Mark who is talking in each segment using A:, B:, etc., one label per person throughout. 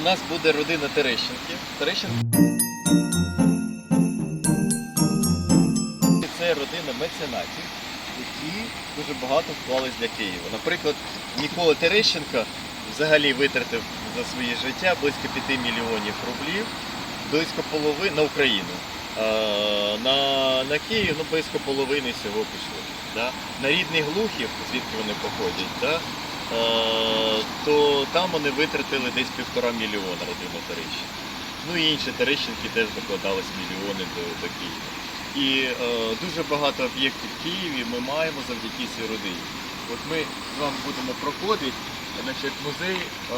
A: У нас буде родина Терещенків. Терещенки це родина меценатів, які дуже багато вклались для Києва. Наприклад, Нікола Терещенко взагалі витратив за своє життя близько 5 мільйонів рублів, близько половини на Україну. А, на, на Київ ну, близько половини всього пішло. Да? На рідний глухів, звідки вони походять, да? Е, то там вони витратили десь півтора мільйона родина Терещенко. Ну і інші Терещенки теж докладались мільйони до, до Києва. І е, дуже багато об'єктів в Києві ми маємо завдяки цій родині. От ми з вами будемо проходити значить, музей е,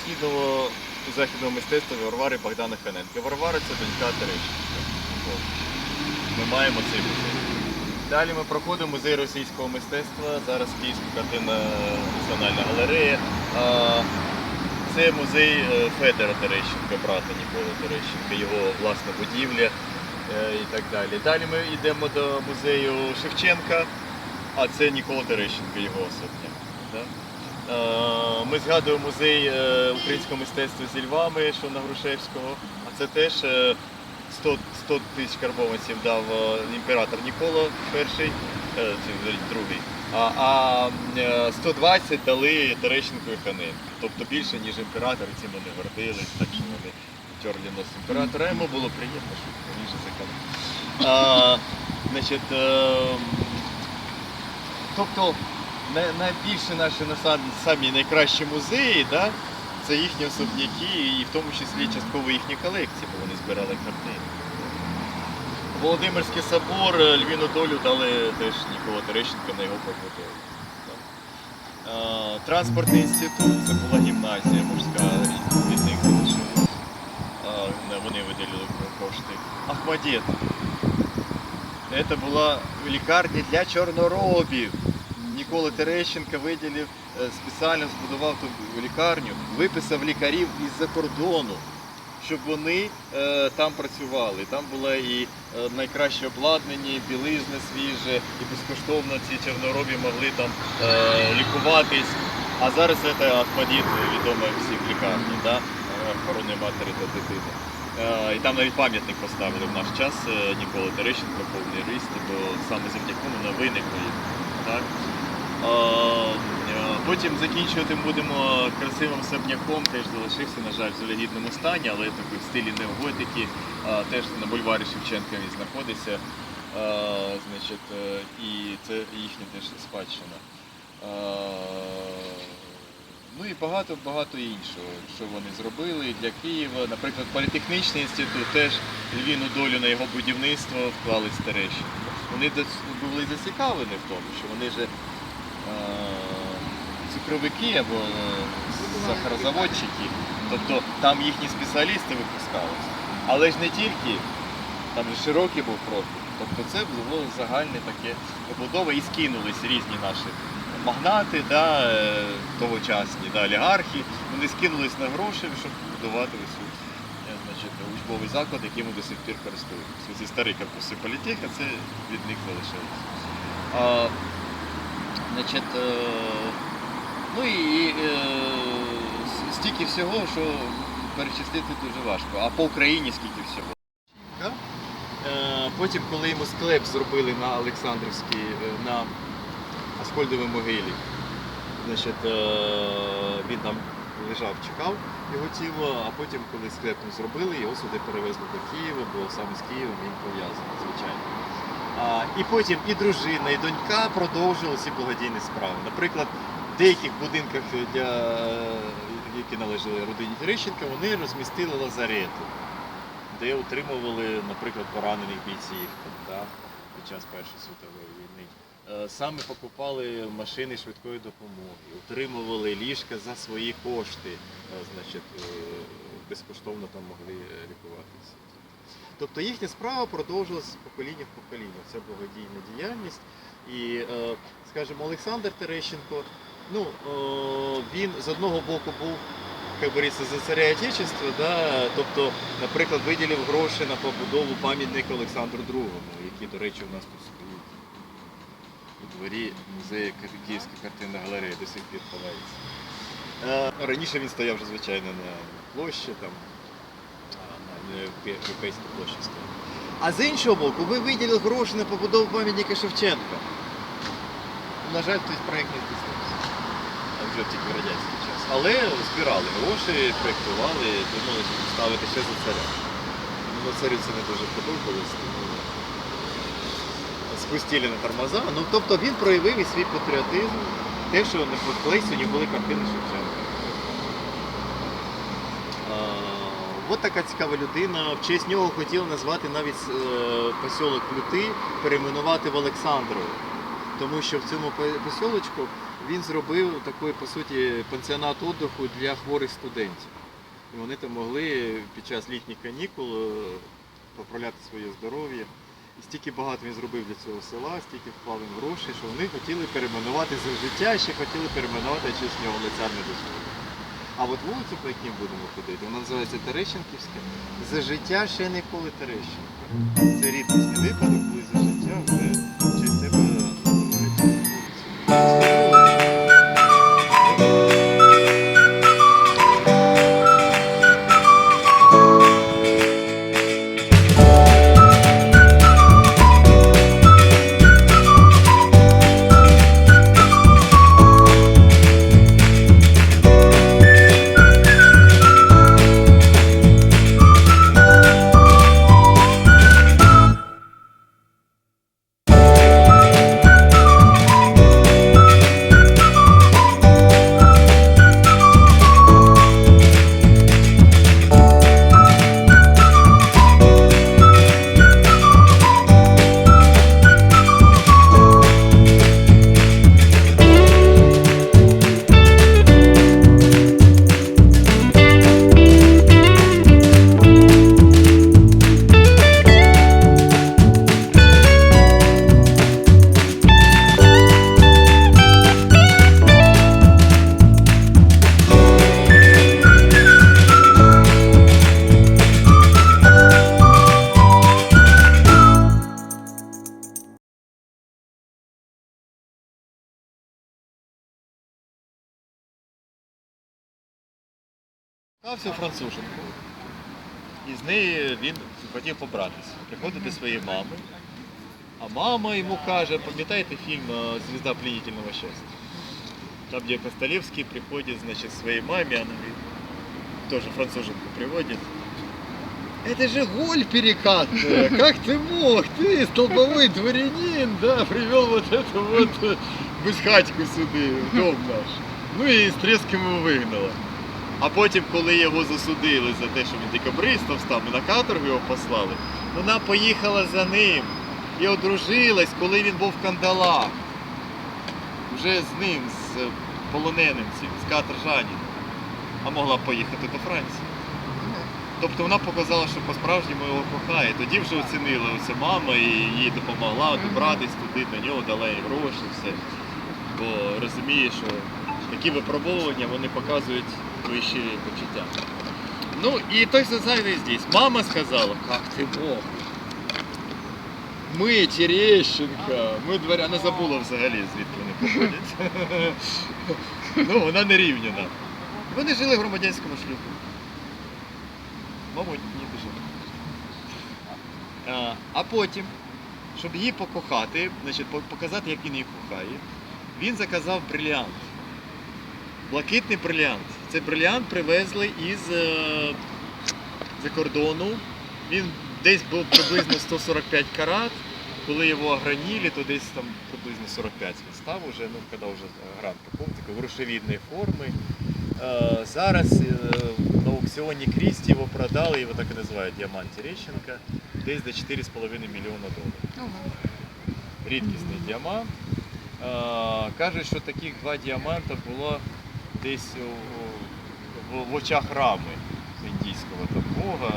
A: східного західного мистецтва Варвари Богдана Ханенка. Варвара це донька Терещенка. Ми маємо цей музей. Далі ми проходимо музей російського мистецтва. Зараз Київська картина Національна галерея. Це музей е, Федора Терещенка, брата Ніколи Терещенка, його власна будівля е, і так далі. Далі ми йдемо до музею Шевченка, а це Нікола Терещенка, його? Е, Ми згадуємо музей е, українського мистецтва зі Львами, що на Грушевського, а це теж е, 100, 100 тисяч карбованців дав е, імператор Нікола І, е, другий. А, а е, 120 дали Терещенко і Ханенко. Тобто більше, ніж імператор, цим вони гордились, так що вони терли нос імператора. Йому було приємно, що же закон. Значить, е, тобто най- найбільше наші на самі найкращі музеї, да, це їхні особняки і в тому числі частково їхні колекції, бо вони збирали картини. Володимирський собор, Львіну долю дали теж Нікола Терещенка на його побудову. Е, Транспортний інститут, це була гімназія морська від них залишилась. Е, Вони виділили кошти. Ахмадєт. Це була лікарня для чорноробів. Нікола Терещенко виділив, е, спеціально збудував ту лікарню, виписав лікарів із-за кордону, щоб вони е, там працювали. Там було і е, найкраще обладнання, і білизна свіже, і безкоштовно ці чорноробі могли там лікуватись. А зараз це Ахмадіт, відома всіх лікарні, да? охорони матері та дитини. І там навіть пам'ятник поставили в наш час Нікола Терещенко, повний ріст, бо саме завдяки вона виникла. Так? Е, е, Потім закінчувати будемо красивим особняком, теж залишився, на жаль, в залегідному стані, але в стилі неоготики, е, теж на бульварі Шевченка він знаходиться. Значить, і це їхня теж спадщина. Ну і багато-багато іншого, що вони зробили для Києва. Наприклад, політехнічний інститут теж львіну долю на його будівництво вклали стареші. Вони були зацікавлені в тому, що вони же е, цукровики або е, сахарозаводчики, тобто там їхні спеціалісти випускалися. Але ж не тільки, там же широкий був профіль. Тобто це було загальне таке побудова і скинулись різні наші магнати, да, е, тогочасні, да, олігархи. Вони скинулись на гроші, щоб будувати ось цю, е, учбовий заклад, яким ми до сих пір користуємося. Ці старі корпуси політеха, це від них залишилось. Значить, е, ну і е, стільки всього, що перечислити дуже важко. А по Україні скільки всього. Е, Потім, коли йому склеп зробили на Олександрівській, на Аскольдовій могилі, значить, він там лежав, чекав його тіло, а потім, коли склеп зробили, його сюди перевезли до Києва, бо саме з Києвом він пов'язаний, звичайно. І потім і дружина, і донька продовжили ці благодійні справи. Наприклад, в деяких будинках, для, які належали родині Терещенка, вони розмістили лазарети, де утримували, наприклад, поранених бійців да, під час Першої світової війни. Е, Саме покупали машини швидкої допомоги, утримували ліжка за свої кошти, е, значить, е, безкоштовно там могли лікуватися. Тобто їхня справа продовжилася з покоління в покоління. Це благодійна діяльність. І, е, скажімо, Олександр Терещенко, ну, е, він з одного боку був як говориться, за царя Отечества, да, тобто, наприклад, виділив гроші на побудову пам'ятника Олександру II, який, до речі, у нас тут стоїть у дворі музею Київська картинна галерея до сих пір ховається. Е, Раніше він стояв звичайно, на площі, там, європейській площі стояв. А з іншого боку, ви виділили гроші на побудову пам'ятника Шевченка. На жаль, той проєкт не здійснився. А Вже тільки в радянський час. Але збирали гроші, проєктували, думали, що ставити ще за царя. Ну, царю це не дуже подобалось, тому спустили на тормоза. Ну, тобто він проявив і свій патріотизм, те, що на Плейсоні були картини Шевченка. А, От така цікава людина. В честь нього хотіли назвати навіть е, посілок Люти, перейменувати в Олександрово. Тому що в цьому посілочку він зробив такий, по суті, пансіонат віддиху для хворих студентів. І вони там могли під час літніх канікул е, поправляти своє здоров'я. І стільки багато він зробив для цього села, стільки вклав грошей, що вони хотіли перейменувати за життя, ще хотіли перейменувати честь нього лиця не. А от вулиця, по якій будемо ходити, вона називається Терещенківська. За життя ще ніколи Терещенка. Це рідкісний випадок, коли за життя вже Кався француженку. І з нею він хотів побратися. Приходить до своєї мами. А мама йому каже, пам'ятаєте фільм е, Звізда пленительного щастя? Там, где Костолевский приходит, значит, к своей маме, она говорит, тоже француженку приводит. Это же голь перекатная, как ты мог, ты столбовой дворянин, да, привел вот эту вот э, безхатьку сюди, в дом наш. Ну і з треском його вигнала. А потім, коли його засудили за те, що він декабристом став, і на каторгу його послали, вона поїхала за ним і одружилась, коли він був в кандалах. Вже з ним, з полоненим цим, з каторжаніном. А могла б поїхати до Франції. Тобто вона показала, що по-справжньому його кохає. Тоді вже оцінила оця мама і їй допомогла добратись туди до нього, дала їй гроші, все. Бо розуміє, що такі випробовування вони показують твої щирі почуття. Ну і той же самое здесь. Мама сказала, как ты мог? Ми Терещенка, ми дворя... Вона забула взагалі, звідки вони походять. ну, вона не рівняна. Вони жили в громадянському шлюбі. Мабуть, ні. А, а потім, щоб її покохати, значить, показати, як він її кохає, він заказав бриліант. Блакитний бриліант. Цей бриліант привезли із е, за кордону. Він десь був приблизно 145 карат. Коли його огранили, то десь там приблизно 45 він став уже, ну, коли вже гран такої грушевидної форми. Е, зараз е, на аукціоні Крісті його продали, його так і називають Діамант Терещенка, десь за 4,5 мільйона доларів. Рідкісний діамант. Кажуть, що таких два діаманта було десь в, в очах рами індійського там бога,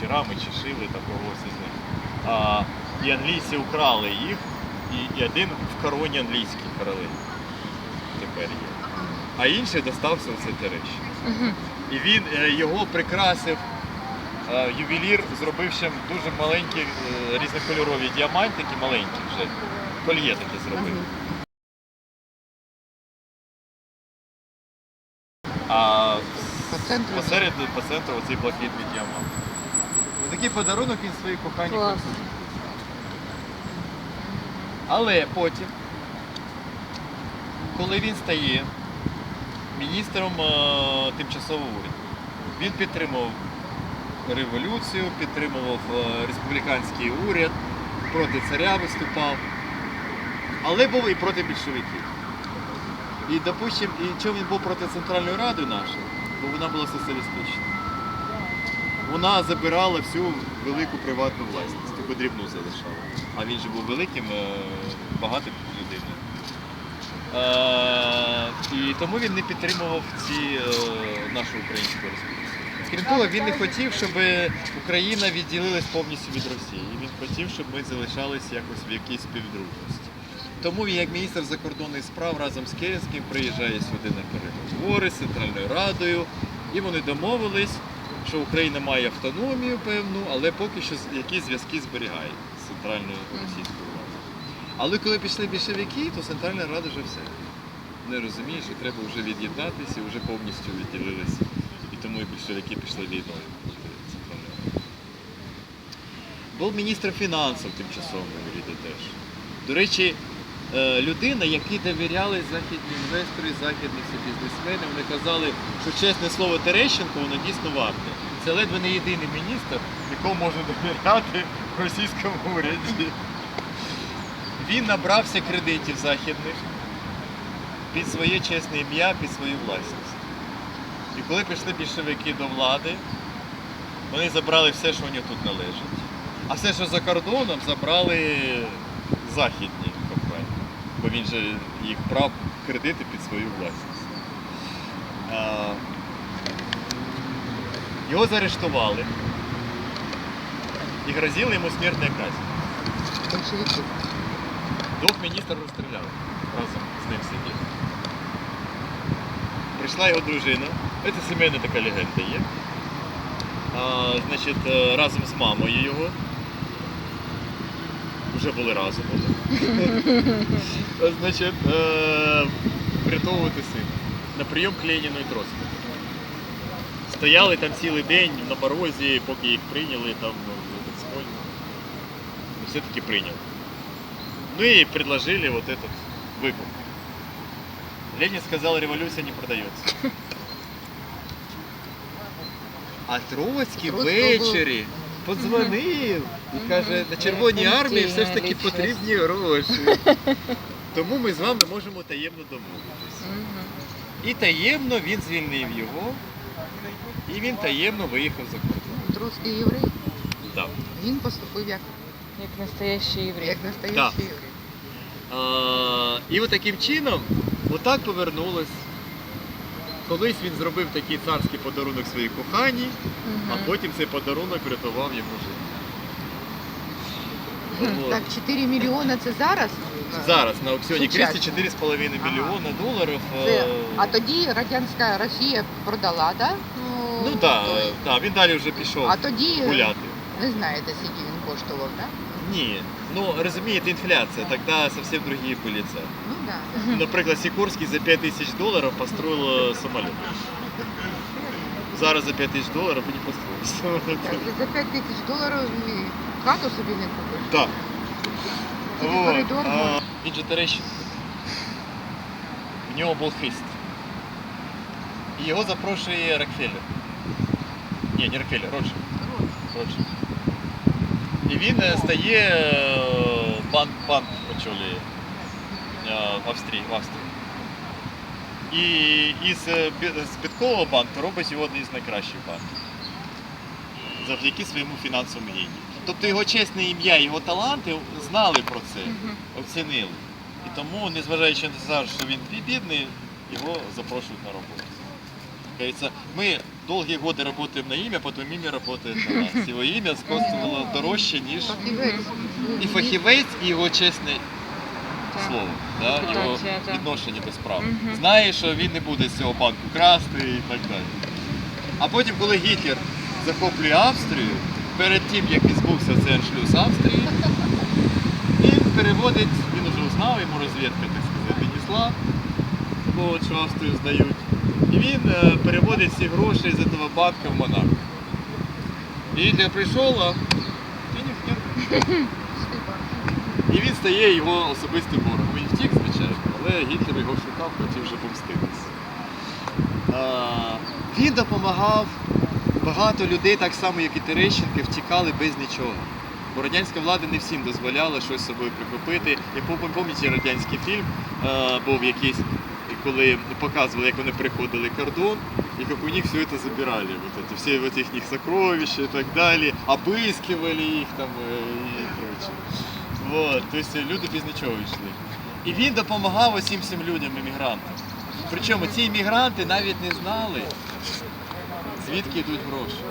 A: чи рами, чи шили там когось із них. А, і англійці украли їх, і, і один в короні англійській королеві тепер є. А інший достався оце Терещин. І він е, його прикрасив. е, Ювелір зробив ще дуже маленькі е, різнокольорові діамантики, маленькі вже. Кольє таке зробив.
B: Центру.
A: посередині, по центру оцей блакитний діамант. Такий подарунок він своїй коханій
C: Клас.
A: Але потім, коли він стає міністром е, тимчасового уряду, він підтримував революцію, підтримував е, республіканський уряд, проти царя виступав, але був і проти більшовиків. І, допустим, і чому він був проти Центральної Ради нашої? Вона була соціалістична. Вона забирала всю велику приватну власність, тільки дрібну залишала. А він же був великим, е, багатим людиною. Е, і тому він не підтримував ці е, нашу українську республіку. Крім того, він не хотів, щоб Україна відділилась повністю від Росії. Він хотів, щоб ми залишалися якось в якійсь співдружності. Тому він, як міністр закордонних справ разом з Керенським приїжджає сюди на переговори з Центральною Радою, і вони домовились, що Україна має автономію певну, але поки що якісь зв'язки зберігає з центральною російською владою. Але коли пішли більшовики, то Центральна Рада вже все. Не розуміє, що треба вже від'єднатися і вже повністю відділилися. І тому і більшовики пішли війною. Був міністр фінансів тимчасового уряду теж. До речі, людина, якій довіряли західні інвестори, західні бізнесмени, вони казали, що чесне слово Терещенко, воно дійсно варте. Це ледве не єдиний міністр, якому можна довіряти в російському уряді. Він набрався кредитів західних під своє чесне ім'я, під свою власність. І коли прийшли більшовики до влади, вони забрали все, що у нього тут належить. А все, що за кордоном, забрали західні. Бо він же їх брав кредити під свою власність. Його заарештували і грозили йому смертна казнь. Двох міністрів розстріляли разом з ним сидів. Прийшла його дружина. Це сімейна така легенда є. А, значить, е, разом з мамою його. Вже були разом. вони. значить, е, врятовувати сина. На прийом к Леніну і Троцькому. Стояли там цілий день на морозі, поки їх прийняли там ну, в этот Смольный. Все-таки прийняли. Ну и предложили вот этот выкуп. Ленин сказал, революция не продается. А Троцький
B: Троцький
A: ввечері подзвонив І каже, на Червоній армії все ж таки потрібні гроші. Тому ми з вами можемо таємно домовитися. І таємно він звільнив його, і він таємно виїхав за кордон.
B: Троцький єврей.
A: Да.
B: Він поступив як,
C: Як настоящий єврей.
B: як настоящий єврей.
A: А, і от таким чином, отак повернулось. Колись він зробив такий царський подарунок своїй коханій, а потім цей подарунок врятував йому життя. От.
B: Так, 4 мільйони це зараз?
A: Зараз на аукціоні
B: Сучасно.
A: Крісті 4,5
B: Ага.
A: мільйона доларів.
B: Це,
A: е,
B: а тоді Радянська Росія продала, так?
A: Ну так, да, він далі вже пішов
B: А тоді,
A: гуляти.
B: не знаєте, скільки він коштував, так?
A: Ні. Ну розумієте, інфляція, тоді зовсім другі були ціни.
B: Ну так.
A: Наприклад, Сікорський за 5 тисяч доларів построїв е, самоліт. Зараз за 5 тисяч доларів ви не построїш.
B: Так, за 5 тисяч доларів і хату собі не купиш.
A: Так.
B: Тільки
A: От,
B: коридор
A: а,
B: можна.
A: Він же Терещенко. В нього був хист. І його запрошує Рокфеллер. Ні, не Рокфеллер, Ротшильд. Ротшильд. І він е, стає е, банк, банк очолює е, в Австрії. В Австрії. І із е, бі- з збиткового банку робить його один з найкращих банків. Завдяки своєму фінансовому генію. Тобто його чесне ім'я, його таланти знали про це, оцінили. І тому, незважаючи на те, що він бідний, його запрошують на роботу. Мы долгие годы работаем на имя, потом имя работает на нас. Его имя коштувало дорожче, ніж і фахівець, і його чесне слово, да? його відношення до справи.
C: Мгм.
A: Знає, що він не буде з цього банку красти і так далі. А потім, коли Гітлер захоплює Австрію, перед тим, як відбувся цей аншлюз Австрії, він переводить, він уже узнав, йому розвідка, так сказати, несла, бо що Австрію здають. І він е, переводить всі гроші з цього банка в Монако. І Гітлер прийшов, І він стає його особистим ворогом. Він втік, звичайно, але Гітлер його шукав, хотів вже помститися. Він допомагав, багато людей, так само як і Терещенки, втікали без нічого. Бо радянська влада не всім дозволяла щось з собою прихопити. Як ви пам'ятаєте, радянський фільм а, був якийсь, коли показували, як вони переходили кордон, и как у них все это забирали, вот эти, все вот их сокровища и так далее, обыскивали их там э, и прочее. Вот, то есть люди без нічого йшли. І він допомагав усім цим людям, іммігрантам. Причому ці іммігранти навіть не знали, звідки йдуть гроші.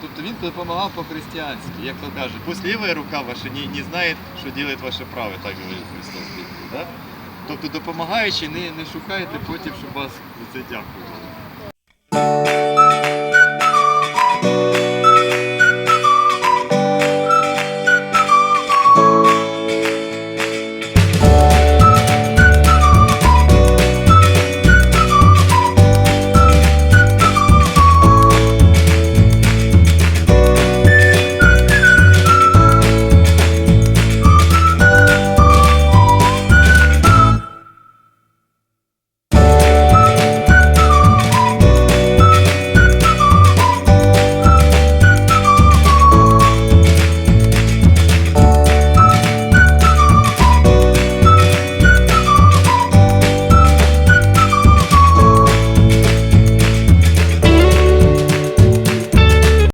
A: Тобто він допомагав по-християнськи, як то каже, пусть ліва рука ваша не, не знає, що ділить ваше праве, так говорить Христос. Да? Тобто допомагаючи, не, не шукайте потім, щоб вас за це дякували.